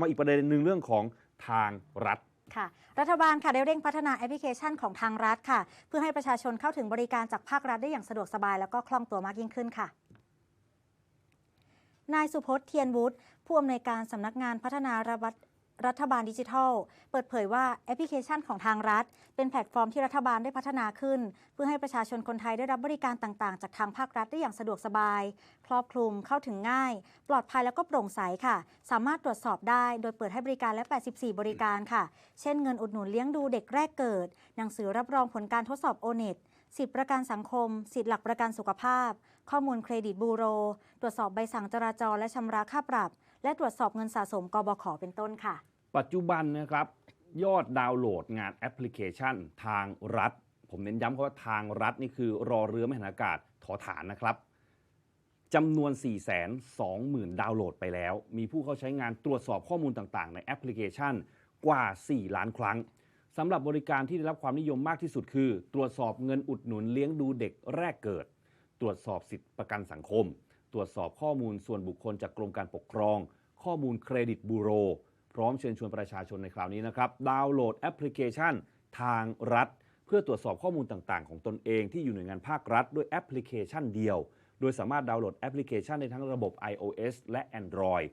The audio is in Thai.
มาอีกประเด็นหนึ่งเรื่องของทางรัฐค่ะรัฐบาลค่ะได้เร่งพัฒนาแอปพลิเคชันของทางรัฐค่ะ เพื่อให้ประชาชนเข้าถึงบริการจากภาครัฐได้อย่างสะดวกสบายแล้วก็คล่องตัวมากยิ่งขึ้นค่ะ นายสุพจน์เทียนวุฒิผู้อำนวยการสำนักงานพัฒนาระบัด รัฐบาลดิจิทัล เปิดเผยว่าแอปพลิเคชันของทางรัฐ เป็นแพลตฟอร์มที่รัฐบาลได้พัฒนาขึ้น เพื่อให้ประชาชนคนไทยได้รับบริการต่างๆ จากทางภาครัฐได้อย่างสะดวกสบาย ครอบคลุมเข้าถึงง่าย ปลอดภัยแล้วก็โปร่งใสค่ะ สามารถตรวจสอบได้โดยเปิดให้บริการและ 84 บริการค่ะ เช่นเงินอุดหนุนเลี้ยงดูเด็กแรกเกิด หนังสือรับรองผลการทดสอบโอเน็ตสิทธิประกันสังคม สิทธิหลักประกันสุขภาพ ข้อมูลเครดิตบูโร ตรวจสอบใบสั่งจราจรและชำระค่าปรับ และตรวจสอบเงินสะสมกบขเป็นต้นค่ะ ปัจจุบันนะครับยอดดาวน์โหลดงานแอปพลิเคชันทางรัฐ ผมเน้นย้ำคำว่าทางรัฐนี่คือรอเรือไม่หันอากาศถอฐานนะครับจำนวน 420,000 ดาวน์โหลดไปแล้ว มีผู้เข้าใช้งานตรวจสอบข้อมูลต่างๆ ในแอปพลิเคชันกว่า 4 ล้านครั้งสำหรับบริการที่ได้รับความนิยมมากที่สุดคือ ตรวจสอบเงินอุดหนุนเลี้ยงดูเด็กแรกเกิด ตรวจสอบสิทธิประกันสังคม ตรวจสอบข้อมูลส่วนบุคคลจากกรมการปกครอง ข้อมูลเครดิตบูโร พร้อมเชิญชวนประชาชนในคราวนี้นะครับ ดาวน์โหลดแอปพลิเคชันทางรัฐ เพื่อตรวจสอบข้อมูลต่างๆ ของตนเองที่อยู่หน่วยงานภาครัฐ ด้วยแอปพลิเคชันเดียว โดยสามารถดาวน์โหลดแอปพลิเคชันในทั้งระบบ iOS และ Android